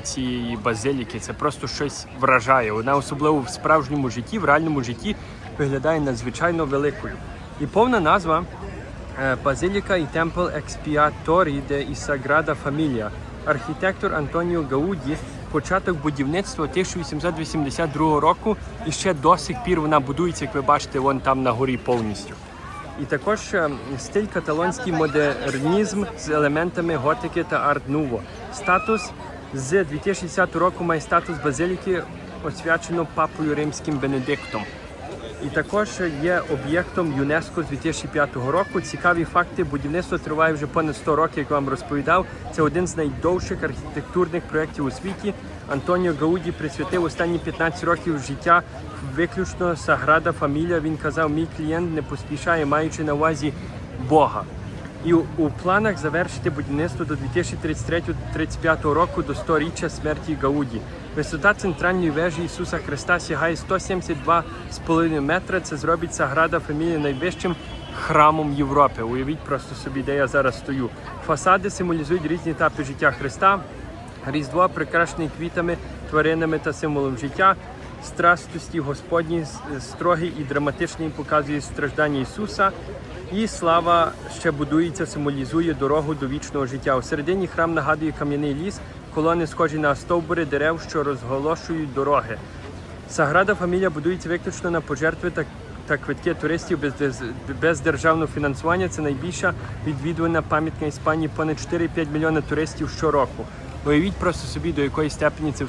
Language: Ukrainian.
цієї базиліки це просто щось вражає. Вона особливо в справжньому житті, в реальному житті виглядає надзвичайно великою. І повна назва е, Базиліка і Темпл Експіаторі де і Саграда Фамілія. Архітектор Антоніо Гауді. Початок будівництва 1882 року, і ще до сих пір вона будується, як ви бачите, вон там на горі повністю. І також е, стиль каталонський модернізм з елементами готики та арт-нуво. Статус з 2010 року має статус базиліки, освячено папою римським Бенедиктом. І також є об'єктом ЮНЕСКО з 2005 року. Цікаві факти. Будівництво триває вже понад 100 років, як вам розповідав. Це один з найдовших архітектурних проєктів у світі. Антоніо Гауді присвятив останні 15 років життя виключно Саграда Фамілія. Він казав, мій клієнт не поспішає, маючи на увазі Бога. І у, планах завершити будівництво до 2033-35 року до 100-річчя смерті Гауді. Висота центральної вежі Ісуса Христа сягає 172,5 метра. Це зробить Саграда Фамілія найвищим храмом Європи. Уявіть просто собі, де я зараз стою. Фасади символізують різні етапи життя Христа. Різдво прикрашений квітами, тваринами та символом життя. Страстості Господні строгий і драматичний показує страждання Ісуса. І слава ще будується, символізує дорогу до вічного життя. У середині храм нагадує кам'яний ліс, колони схожі на стовбури дерев, що розголошують дороги. Саграда Фамілія будується виключно на пожертви та, та квитки туристів без, без державного фінансування. Це найбільша відвідувана пам'ятка Іспанії. Понад 4-5 мільйона туристів щороку. Уявіть просто собі, до якої степені це все.